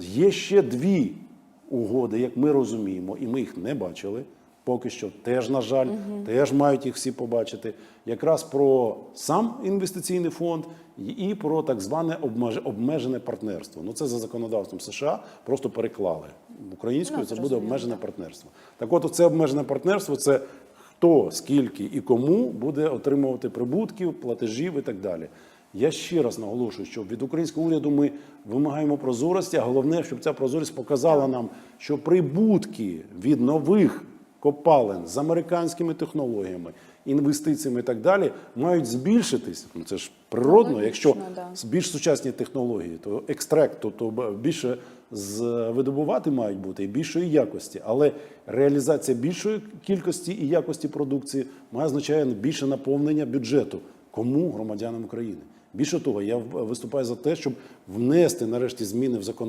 Є ще дві угоди, як ми розуміємо, і ми їх не бачили. Поки що теж, на жаль, теж мають їх всі побачити. Якраз про сам інвестиційний фонд і- про так зване обмеж- обмежене партнерство. Ну це за законодавством США просто переклали українською. Ну, це буде обмежене партнерство. Так, от це обмежене партнерство це хто, скільки і кому буде отримувати прибутків, платежів і так далі. Я ще раз наголошую, що від українського уряду ми вимагаємо прозорості, а головне, щоб ця прозорість показала нам, що прибутки від нових копалин з американськими технологіями, інвестиціями і так далі мають збільшитись. Ну це ж природно, Логічно, якщо да. більш сучасні технології, то екстракт, то, то більше видобувати мають бути і більшої якості. Але реалізація більшої кількості і якості продукції має означає більше наповнення бюджету. Кому громадянам України? Більше того, я виступаю за те, щоб внести нарешті зміни в закон.